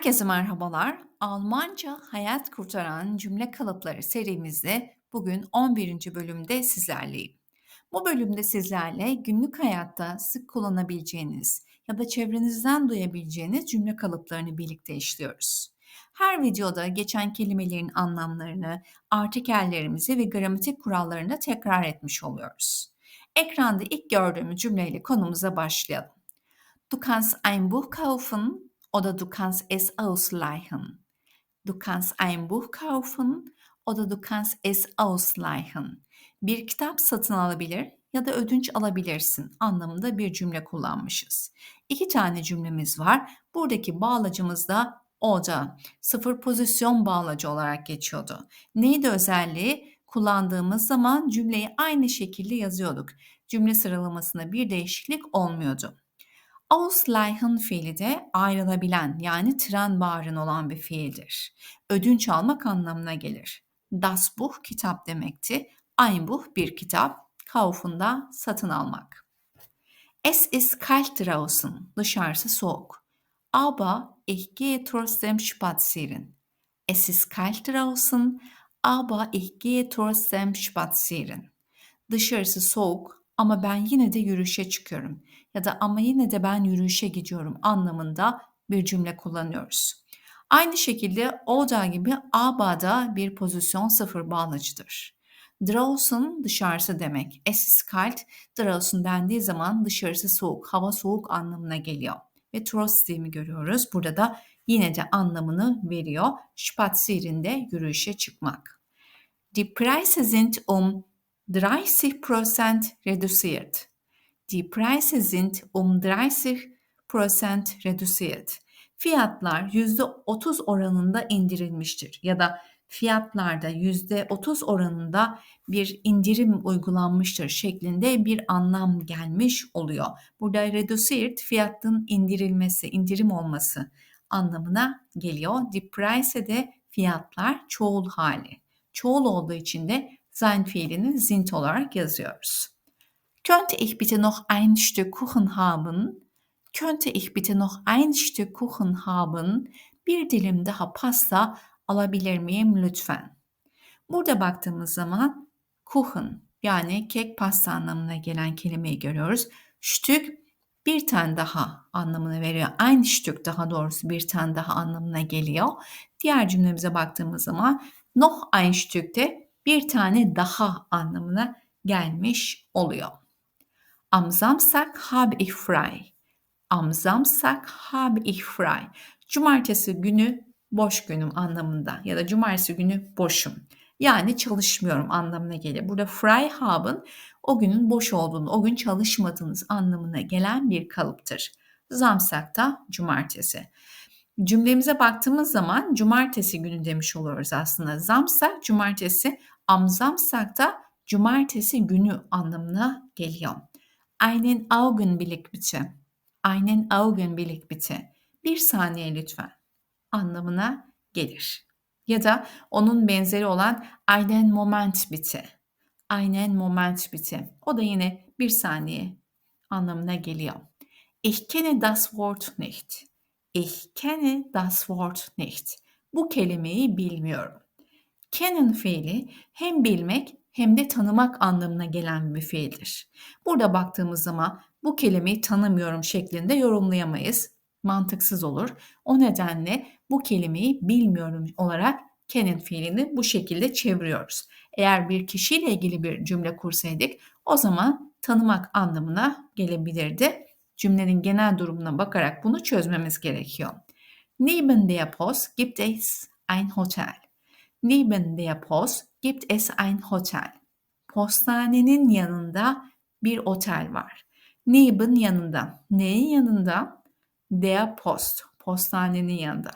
Herkese merhabalar. Almanca hayat kurtaran cümle kalıpları serimizde bugün 11. bölümde sizlerleyim. Bu bölümde sizlerle günlük hayatta sık kullanabileceğiniz ya da çevrenizden duyabileceğiniz cümle kalıplarını birlikte işliyoruz. Her videoda geçen kelimelerin anlamlarını, artikellerimizi ve gramatik kurallarını tekrar etmiş oluyoruz. Ekranda ilk gördüğümüz cümleyle konumuza başlayalım. Du kannst ein Buch kaufen oder du kannst es ausleihen. Du kannst ein Buch kaufen oder du kannst es ausleihen. Bir kitap satın alabilir ya da ödünç alabilirsin anlamında bir cümle kullanmışız. İki tane cümlemiz var. Buradaki bağlacımız da oda, sıfır pozisyon bağlacı olarak geçiyordu. Neydi özelliği? Kullandığımız zaman cümleyi aynı şekilde yazıyorduk. Cümle sıralamasında bir değişiklik olmuyordu. Ausleihen fiili de ayrılabilen yani tren bağrın olan bir fiildir. Ödünç almak anlamına gelir. Das Buch kitap demekti. Ein Buch bir kitap. Kaufen satın almak. Es ist kalt draußen. Dışarısı soğuk. Aber ich gehe trotzdem spazieren. Es ist kalt draußen, aber ich gehe trotzdem spazieren. Dışarısı soğuk ama ben yine de yürüyüşe çıkıyorum ya da ama yine de ben yürüyüşe gidiyorum anlamında bir cümle kullanıyoruz. Aynı şekilde Oda gibi Aba'da bir pozisyon sıfır bağlacıdır. Draußen dışarısı demek. Es ist kalt, draußen dendiği zaman dışarısı soğuk, hava soğuk anlamına geliyor. Ve trotzdem'i görüyoruz. Burada da yine de anlamını veriyor. Spazierinde yürüyüşe çıkmak. Die Preise sind um 30% reduziert. Die Preise sind um 30 reduziert. Fiyatlar %30 oranında indirilmiştir ya da fiyatlarda %30 oranında bir indirim uygulanmıştır şeklinde bir anlam gelmiş oluyor. Burada reduziert fiyatın indirilmesi, indirim olması anlamına geliyor. Die de fiyatlar çoğul hali. Çoğul olduğu için de sein fiilini sind olarak yazıyoruz. Könnte ich bitte noch ein Stück Kuchen haben? Könnte ich bitte noch ein Stück Kuchen haben? Bir dilim daha pasta alabilir miyim lütfen? Burada baktığımız zaman Kuchen yani kek pasta anlamına gelen kelimeyi görüyoruz. Stück bir tane daha anlamını veriyor. Aynı Stück daha doğrusu bir tane daha anlamına geliyor. Diğer cümlemize baktığımız zaman noch ein Stück de bir tane daha anlamına gelmiş oluyor. Am Samstag habe ich frei. Am Samstag habe ich frei. Cumartesi günü boş günüm anlamında ya da cumartesi günü boşum. Yani çalışmıyorum anlamına gelir. Burada frei haben o günün boş olduğunu, o gün çalışmadığınız anlamına gelen bir kalıptır. Samstag da cumartesi. Cümlemize baktığımız zaman cumartesi günü demiş oluyoruz aslında. Samstag cumartesi, am Samstag da cumartesi günü anlamına geliyor. Einen Augenblick bitte. Einen Augenblick bitte. Bir saniye lütfen anlamına gelir. Ya da onun benzeri olan einen Moment bitte. Einen Moment bitte. O da yine bir saniye anlamına geliyor. Ich kenne das Wort nicht. Ich kenne das Wort nicht. Bu kelimeyi bilmiyorum. Kennen fiili hem bilmek hem de tanımak anlamına gelen bir fiildir. Burada baktığımız zaman bu kelimeyi tanımıyorum şeklinde yorumlayamayız. Mantıksız olur. O nedenle bu kelimeyi bilmiyorum olarak kenin fiilini bu şekilde çeviriyoruz. Eğer bir kişiyle ilgili bir cümle kursaydık o zaman tanımak anlamına gelebilirdi. Cümlenin genel durumuna bakarak bunu çözmemiz gerekiyor. Neben der Post gibt es ein Hotel. Neben der Post gibt es ein Hotel. Postanenin yanında bir otel var. Neben yanında. Neyin yanında? Der Post. Postanenin yanında.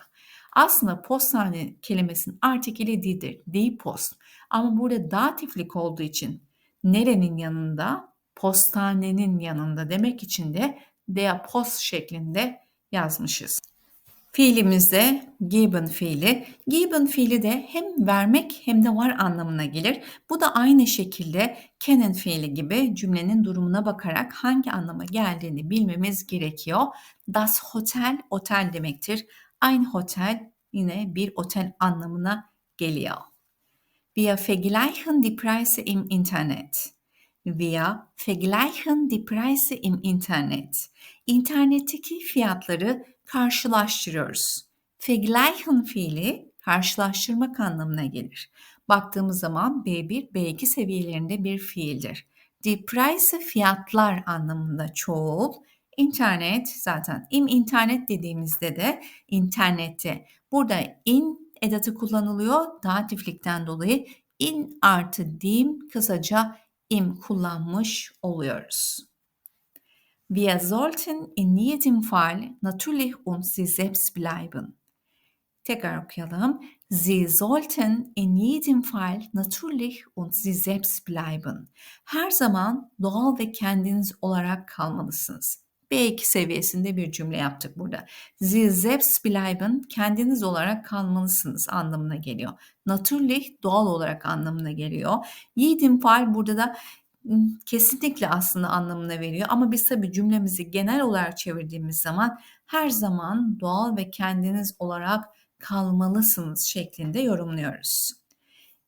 Aslında postane kelimesinin artikeli değildir. Die Post. Ama burada datiflik olduğu için nerenin yanında? Postanenin yanında demek için de der Post şeklinde yazmışız. Fiilimizde given fiili. Given fiili de hem vermek hem de var anlamına gelir. Bu da aynı şekilde canon fiili gibi cümlenin durumuna bakarak hangi anlama geldiğini bilmemiz gerekiyor. Das Hotel otel demektir. Ein Hotel yine bir otel anlamına geliyor. Wir vergleichen die Preise im Internet. Wir vergleichen die Preise im Internet. İnternetteki fiyatları karşılaştırıyoruz. Vergleichen fiili karşılaştırmak anlamına gelir. Baktığımız zaman B1, B2 seviyelerinde bir fiildir. Die Preise fiyatlar anlamında çoğul. İnternet zaten im internet dediğimizde de internette. Burada in edatı kullanılıyor. Datiflikten dolayı in artı dim kısaca im kullanmış oluyoruz. Wir sollten in jedem Fall natürlich uns sie selbst bleiben. Tekrar okuyalım. Sie sollten in jedem Fall natürlich und sie selbst bleiben. Her zaman doğal ve kendiniz olarak kalmalısınız. B2 seviyesinde bir cümle yaptık burada. Sie selbst bleiben kendiniz olarak kalmalısınız anlamına geliyor. Natürlich doğal olarak anlamına geliyor. Jedem Fall burada da kesinlikle aslında anlamına veriyor ama biz tabii cümlemizi genel olarak çevirdiğimiz zaman her zaman doğal ve kendiniz olarak kalmalısınız şeklinde yorumluyoruz.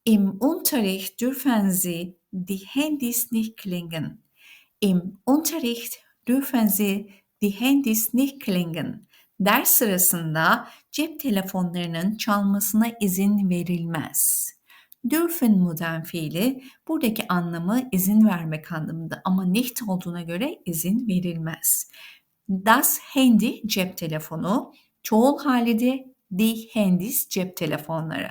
Im Unterricht dürfen Sie die Handys nicht klingen. Im Unterricht dürfen Sie die Handys nicht klingen. Ders sırasında cep telefonlarının çalmasına izin verilmez. Dürfen modern fiili buradaki anlamı izin vermek anlamında ama nicht olduğuna göre izin verilmez. Das Handy cep telefonu, çoğul hali de die Handys cep telefonları.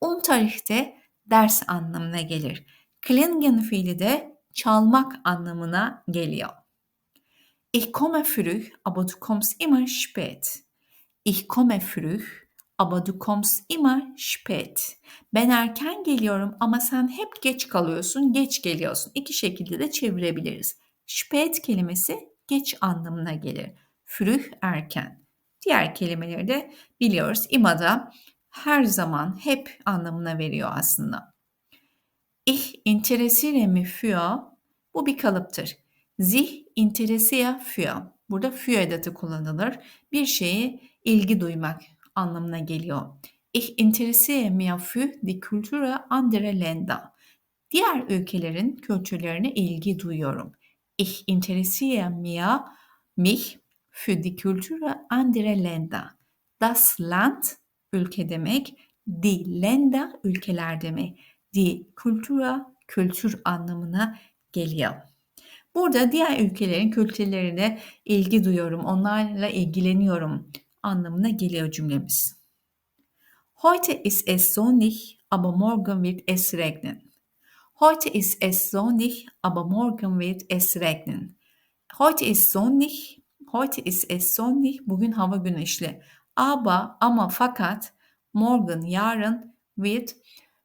Un tarihte ders anlamına gelir. Klingen fiili de çalmak anlamına geliyor. Ich komme früh, aber du kommst immer spät. Ich komme früh, aber du kommst immer spät. Ben erken geliyorum ama sen hep geç kalıyorsun, geç geliyorsun. İki şekilde de çevirebiliriz. Spät kelimesi geç anlamına gelir. Früh erken. Diğer kelimeleri de biliyoruz. İmada her zaman hep anlamına veriyor aslında. Ich interessiere mich für bu bir kalıptır. Sich interessiere für burada für edatı kullanılır. Bir şeye ilgi duymak anlamına geliyor. Ich interessiere mich für die Kultur anderer Länder. Diğer ülkelerin kültürlerine ilgi duyuyorum. Ich interessiere mich für die Kultur anderer Länder. Das Land ülke demek, die Länder ülkeler demek. Die Kultur kültür anlamına geliyor. Burada diğer ülkelerin kültürlerine ilgi duyuyorum, onlarla ilgileniyorum anlamına geliyor cümlemiz. Heute ist es sonnig, aber morgen wird es regnen. Heute ist es sonnig, aber morgen wird es regnen. Heute ist sonnig, heute ist es sonnig, bugün hava güneşli. Aber, ama fakat, morgen, yarın, wird,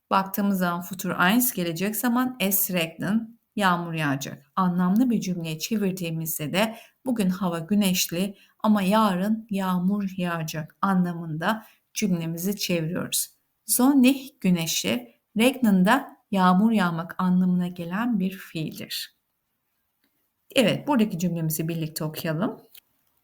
baktığımız zaman futur eins gelecek zaman es regnen, yağmur yağacak. Anlamlı bir cümleye çevirdiğimizde de bugün hava güneşli ama yarın yağmur yağacak anlamında cümlemizi çeviriyoruz. Sonnig güneşli, regnen da yağmur yağmak anlamına gelen bir fiildir. Evet, buradaki cümlemizi birlikte okuyalım.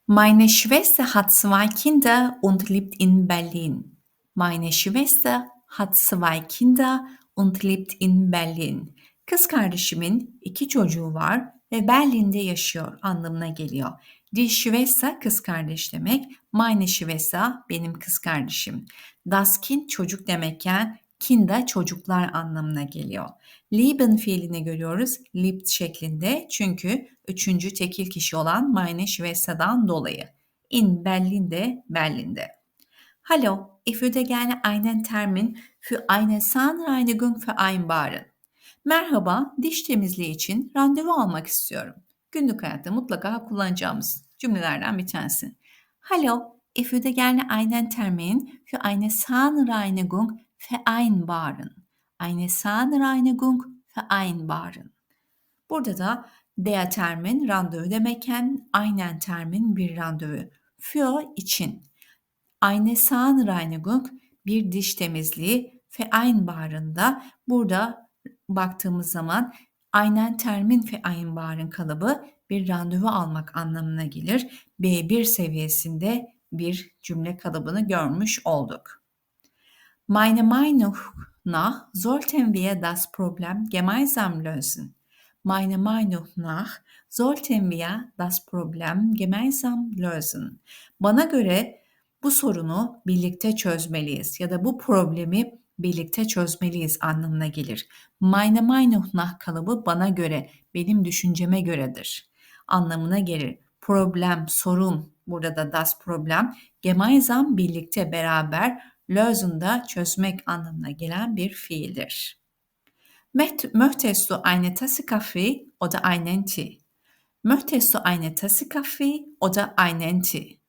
Meine Schwester hat zwei Kinder und lebt in Berlin. Meine Schwester hat zwei Kinder und lebt in Berlin. Kız kardeşimin iki çocuğu var ve Berlin'de yaşıyor anlamına geliyor. Die Schwester kız kardeş demek. Meine Schwester benim kız kardeşim. Das Kind çocuk demekken Kinder çocuklar anlamına geliyor. Lieben fiilini görüyoruz liebt şeklinde çünkü üçüncü tekil kişi olan meine Schwester'dan dolayı. In Berlin'de, Berlin'de. Hallo, ich würde gerne einen Termin für eine Zahnreinigung vereinbaren. Merhaba, diş temizliği için randevu almak istiyorum. Günlük hayatta mutlaka kullanacağımız cümlelerden bir tanesi. Hallo, ich würde gerne einen Termin für eine Zahnreinigung vereinbaren. Eine Zahnreinigung vereinbaren. Burada da der Termin randevu demekken aynen termin bir randevu. Für için. Eine Zahnreinigung bir diş temizliği vereinbarında burada baktığımız zaman aynen termin vereinbaren kalıbı bir randevu almak anlamına gelir. B1 seviyesinde bir cümle kalıbını görmüş olduk. Meine Meinung nach sollten wir das Problem gemeinsam lösen. Meiner Meinung nach sollten wir das Problem gemeinsam lösen. Bana göre bu sorunu birlikte çözmeliyiz ya da bu problemi birlikte çözmeliyiz anlamına gelir. Meine Meinung nach kalıbı bana göre, benim düşünceme göredir anlamına gelir. Problem, sorun, burada da das Problem, gemeinsam birlikte beraber, lösen da çözmek anlamına gelen bir fiildir. Möchtest du eine Tasse Kaffee oder einen Tee? Möchtest du eine Tasse Kaffee oder einen Tee?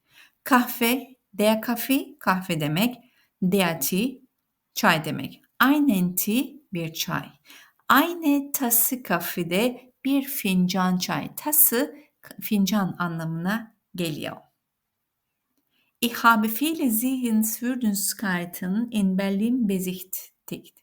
Kahve, der Kaffee, kahve demek. Der Tee, çay demek. Einen Tee, bir çay. Eine Tasse Kaffee de bir fincan çay. Tası, fincan anlamına geliyor. Ich habe viele Sehenswürdigkeiten in Berlin besichtigt.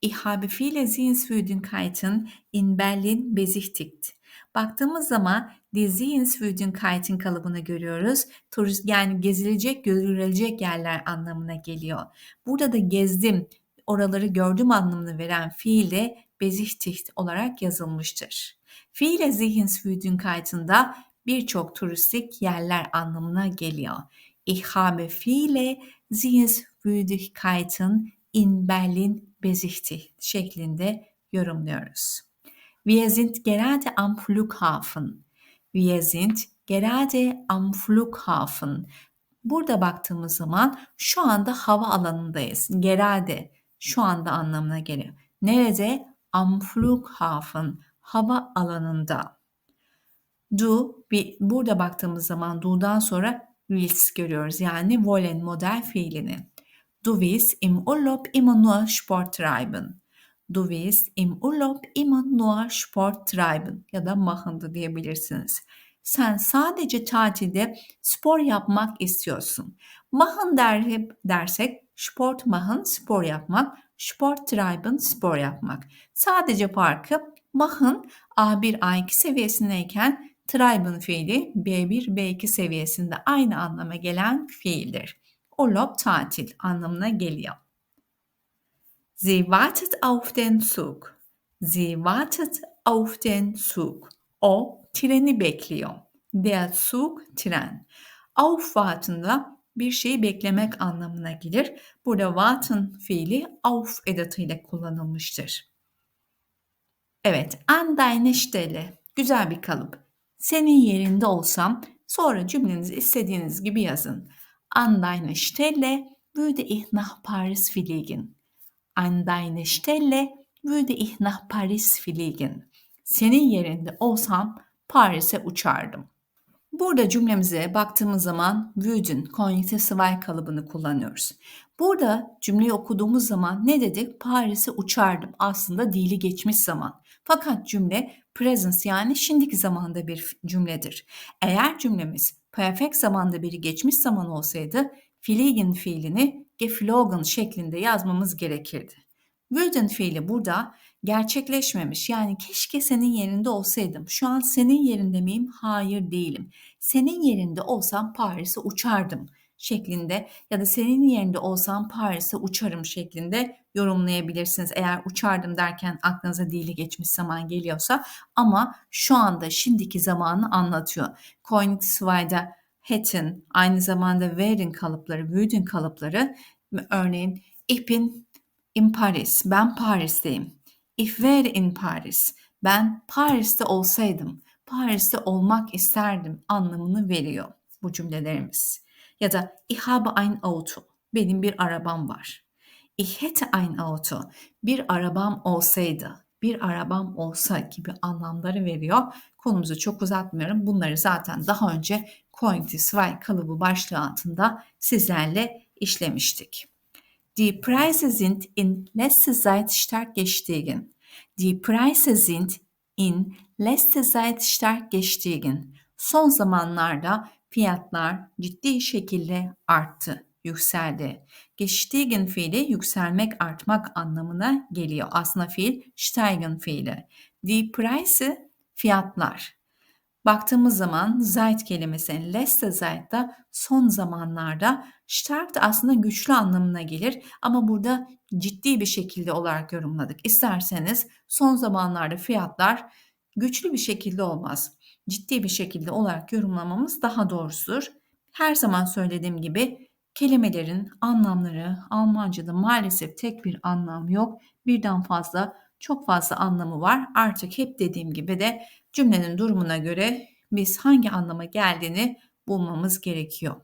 Ich habe viele Sehenswürdigkeiten in Berlin besichtigt. Baktığımız zaman die Sehenswürdigkeiten kalıbını görüyoruz. Turist yani gezilecek, görülecek yerler anlamına geliyor. Burada da gezdim, oraları gördüm anlamını veren fiil de besichtigt olarak yazılmıştır. Fiile Sehenswürdigkeiten'da birçok turistik yerler anlamına geliyor. Ich habe viele Sehenswürdigkeiten in Berlin besichtigt şeklinde yorumluyoruz. Wir sind gerade am Flughafen. Wir sind gerade am Flughafen. Burada baktığımız zaman şu anda hava alanındayız. Gerade şu anda anlamına geliyor. Nerede? Am Flughafen. Hava alanında. Du, bir, burada baktığımız zaman du'dan sonra willst görüyoruz. Yani wollen model fiilini. Du willst im Urlaub immer nur Sport treiben. Du willst im Urlaub immer nur Sport treiben ya da machen da diyebilirsiniz. Sen sadece tatilde spor yapmak istiyorsun. Machen der, dersek sport machen spor yapmak, sport treiben spor yapmak. Sadece farkı machen A1 A2 seviyesindeyken treiben fiili B1 B2 seviyesinde aynı anlama gelen fiildir. Urlaub tatil anlamına geliyor. Sie wartet auf den Zug. Sie wartet auf den Zug. O treni bekliyor. Der Zug tren. Aufwarten'da bir şeyi beklemek anlamına gelir. Burada warten fiili auf edatıyla kullanılmıştır. Evet, an deine Stelle. Güzel bir kalıp. Senin yerinde olsam sonra cümlenizi istediğiniz gibi yazın. An deine Stelle würde ich nach Paris fliegen. An deine Stelle würde ich nach Paris fliegen. Senin yerinde olsam Paris'e uçardım. Burada cümlemize baktığımız zaman würden, konjüktif sıvay kalıbını kullanıyoruz. Burada cümleyi okuduğumuz zaman ne dedik? Paris'e uçardım. Aslında dili geçmiş zaman. Fakat cümle present yani şimdiki zamanda bir cümledir. Eğer cümlemiz perfect zamanda bir geçmiş zaman olsaydı fliegen fiilini geflogen şeklinde yazmamız gerekirdi. Würden fiili burada gerçekleşmemiş. Yani keşke senin yerinde olsaydım. Şu an senin yerinde miyim? Hayır değilim. Senin yerinde olsam Paris'e uçardım şeklinde ya da senin yerinde olsam Paris'e uçarım şeklinde yorumlayabilirsiniz. Eğer uçardım derken aklınıza dili geçmiş zaman geliyorsa ama şu anda şimdiki zamanı anlatıyor. Kognitivisvayda hätten aynı zamanda wären kalıpları, würden kalıpları örneğin ich bin in Paris, ben Paris'teyim. Ich wäre in Paris, ben Paris'te olsaydım, Paris'te olmak isterdim anlamını veriyor bu cümlelerimiz. Ya da ich habe ein Auto, benim bir arabam var. Ich hätte ein Auto, bir arabam olsaydı, bir arabam olsa gibi anlamları veriyor. Konumuzu çok uzatmıyorum. Bunları zaten daha önce Cognitive Sway kalıbı başlığı altında sizlerle işlemiştik. Die Preise sind in letzter Zeit stark gestiegen. Die Preise sind in letzter Zeit stark gestiegen. Son zamanlarda fiyatlar ciddi şekilde arttı, yükseldi. Gestiegen fiili yükselmek, artmak anlamına geliyor. Aslında fiil steigen fiili. Die Preise fiyatlar. Baktığımız zaman Zeit kelimesi letzte Zeit'ta son zamanlarda stark da aslında güçlü anlamına gelir ama burada ciddi bir şekilde olarak yorumladık. İsterseniz son zamanlarda fiyatlar güçlü bir şekilde olmaz. Ciddi bir şekilde olarak yorumlamamız daha doğrusudur. Her zaman söylediğim gibi kelimelerin anlamları Almanca'da maalesef tek bir anlam yok. Birden fazla çok fazla anlamı var. Artık hep dediğim gibi de cümlenin durumuna göre biz hangi anlama geldiğini bulmamız gerekiyor.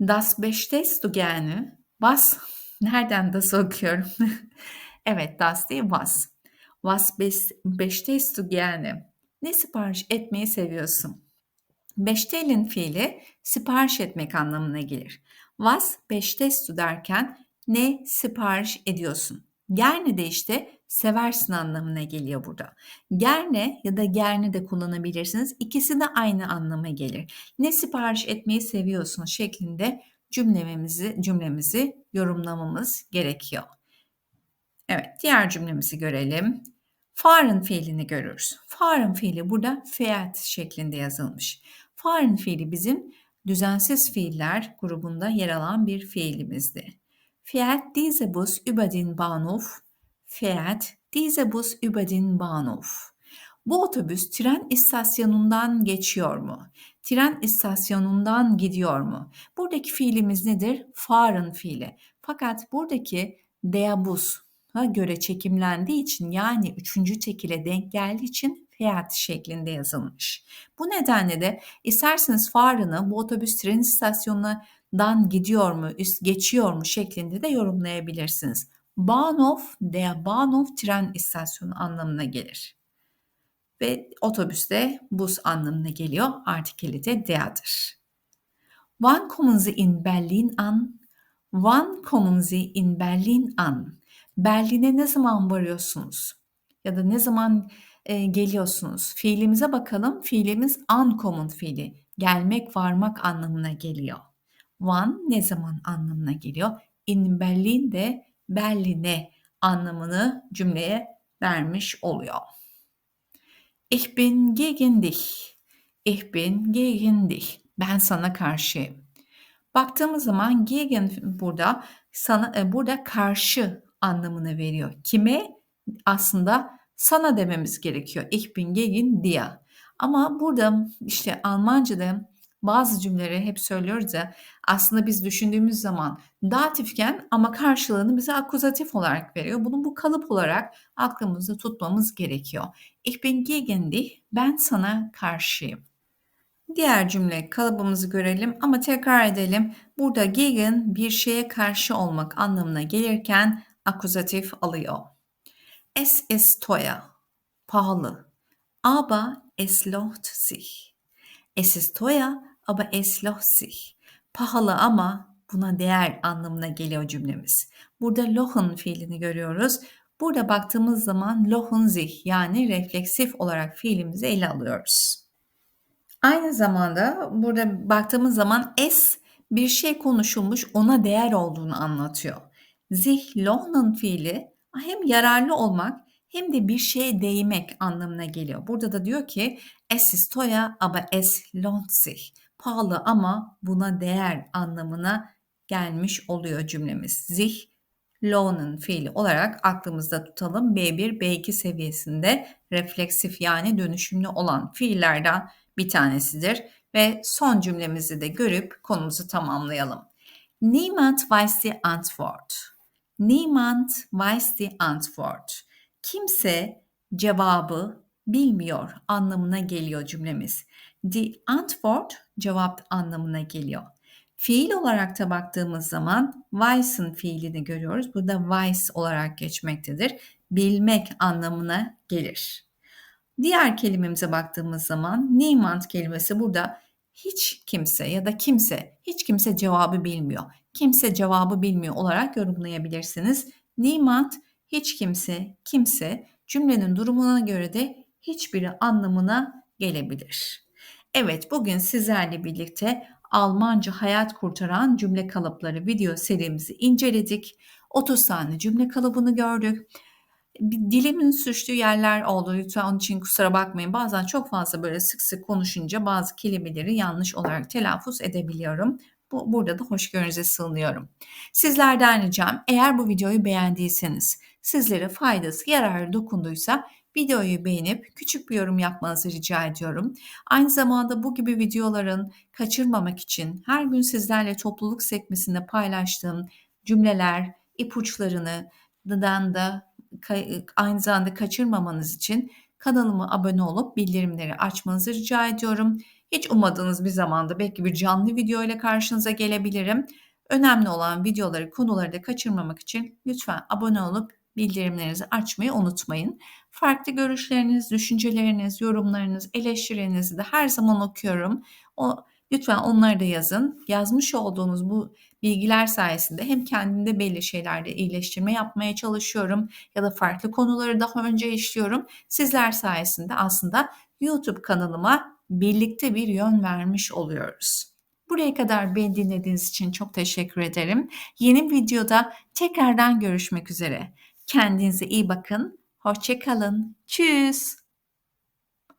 Das bestehst du gerne? Was? Nereden das okuyorum? evet, das değil was. Was bestehst du gerne? Ne sipariş etmeyi seviyorsun? Beştelin fiili sipariş etmek anlamına gelir. Was bestehst du derken ne sipariş ediyorsun? Gerne de işte seversin anlamına geliyor burada. Gerne ya da gerne de kullanabilirsiniz. İkisi de aynı anlama gelir. Ne sipariş etmeyi seviyorsun şeklinde cümlemizi cümlemizi yorumlamamız gerekiyor. Evet, diğer cümlemizi görelim. Fahren fiilini görürüz. Fahren fiili burada feat şeklinde yazılmış. Fahren fiili bizim düzensiz fiiller grubunda yer alan bir fiilimizdi. Fährt diese Bus über den Bahnhof? Fährt diese Bus über den Bahnhof? Bu otobüs tren istasyonundan geçiyor mu? Tren istasyonundan gidiyor mu? Buradaki fiilimiz nedir? Fahren fiili. Fakat buradaki der Bus göre çekimlendiği için yani üçüncü tekile denk geldiği için fiyat şeklinde yazılmış. Bu nedenle de isterseniz farını bu otobüs tren istasyonuna dan gidiyor mu, üst geçiyor mu şeklinde de yorumlayabilirsiniz. Bahnhof, der Bahnhof tren istasyonu anlamına gelir. Ve otobüste bus anlamına geliyor. Artikeli de der'dir. Wann kommen Sie in Berlin an? Wann kommen Sie in Berlin an? Berlin'e ne zaman varıyorsunuz? Ya da ne zaman e, geliyorsunuz? Fiilimize bakalım. Fiilimiz ankommen fiili. Gelmek, varmak anlamına geliyor. Wann ne zaman anlamına geliyor. In Berlin de Berlin'e anlamını cümleye vermiş oluyor. Ich bin gegen dich. Ich bin gegen dich. Ben sana karşıyım. Baktığımız zaman gegen burada sana e, burada karşı anlamını veriyor. Kime? Aslında sana dememiz gerekiyor. Ich bin gegen dir. Ama burada işte Almanca'da bazı cümleleri hep söylüyoruz ya aslında biz düşündüğümüz zaman datifken ama karşılığını bize akuzatif olarak veriyor. Bunu bu kalıp olarak aklımızda tutmamız gerekiyor. Ich bin gegen dich, ben sana karşıyım. Diğer cümle kalıbımızı görelim ama tekrar edelim. Burada gegen bir şeye karşı olmak anlamına gelirken akuzatif alıyor. Es ist teuer, pahalı. Aber es lohnt sich. Es ist teuer, aber es lohnt sich. Pahalı ama buna değer anlamına geliyor cümlemiz. Burada lohn fiilini görüyoruz. Burada baktığımız zaman lohn sich yani refleksif olarak fiilimizi ele alıyoruz. Aynı zamanda burada baktığımız zaman es bir şey konuşulmuş ona değer olduğunu anlatıyor. Sich lohnen fiili hem yararlı olmak hem de bir şeye değmek anlamına geliyor. Burada da diyor ki es ist teuer aber es lohnt sich pahalı ama buna değer anlamına gelmiş oluyor cümlemiz. Zih, lohnen fiili olarak aklımızda tutalım. B1, B2 seviyesinde refleksif yani dönüşümlü olan fiillerden bir tanesidir. Ve son cümlemizi de görüp konumuzu tamamlayalım. Niemand weiß die Antwort. Niemand weiß die Antwort. Kimse cevabı bilmiyor anlamına geliyor cümlemiz. Die Antwort cevap anlamına geliyor. Fiil olarak da baktığımız zaman weisen fiilini görüyoruz. Bu da weiß olarak geçmektedir. Bilmek anlamına gelir. Diğer kelimemize baktığımız zaman niemand kelimesi burada hiç kimse ya da kimse, hiç kimse cevabı bilmiyor. Kimse cevabı bilmiyor olarak yorumlayabilirsiniz. Niemand, hiç kimse, kimse cümlenin durumuna göre de hiçbiri anlamına gelebilir. Evet, bugün sizlerle birlikte Almanca hayat kurtaran cümle kalıpları video serimizi inceledik. 30 tane cümle kalıbını gördük. Bir dilimin sürçtüğü yerler oldu. Lütfen onun için kusura bakmayın. Bazen çok fazla böyle sık sık konuşunca bazı kelimeleri yanlış olarak telaffuz edebiliyorum. Bu, burada da hoşgörünüze sığınıyorum. Sizlerden ricam eğer bu videoyu beğendiyseniz, sizlere faydası, yararı dokunduysa videoyu beğenip küçük bir yorum yapmanızı rica ediyorum. Aynı zamanda bu gibi videoların kaçırmamak için her gün sizlerle topluluk sekmesinde paylaştığım cümleler, ipuçlarını da aynı zamanda kaçırmamanız için kanalıma abone olup bildirimleri açmanızı rica ediyorum. Hiç ummadığınız bir zamanda belki bir canlı video ile karşınıza gelebilirim. Önemli olan videoları, konuları da kaçırmamak için lütfen abone olup bildirimlerinizi açmayı unutmayın. Farklı görüşleriniz, düşünceleriniz, yorumlarınız, eleştirilerinizi de her zaman okuyorum. O Lütfen onları da yazın. Yazmış olduğunuz bu bilgiler sayesinde hem kendimde belli şeylerde iyileştirme yapmaya çalışıyorum ya da farklı konuları daha önce işliyorum. Sizler sayesinde aslında YouTube kanalıma birlikte bir yön vermiş oluyoruz. Buraya kadar beni dinlediğiniz için çok teşekkür ederim. Yeni videoda tekrardan görüşmek üzere. Kendinize iyi bakın. Hoşçakalın. Tschüss.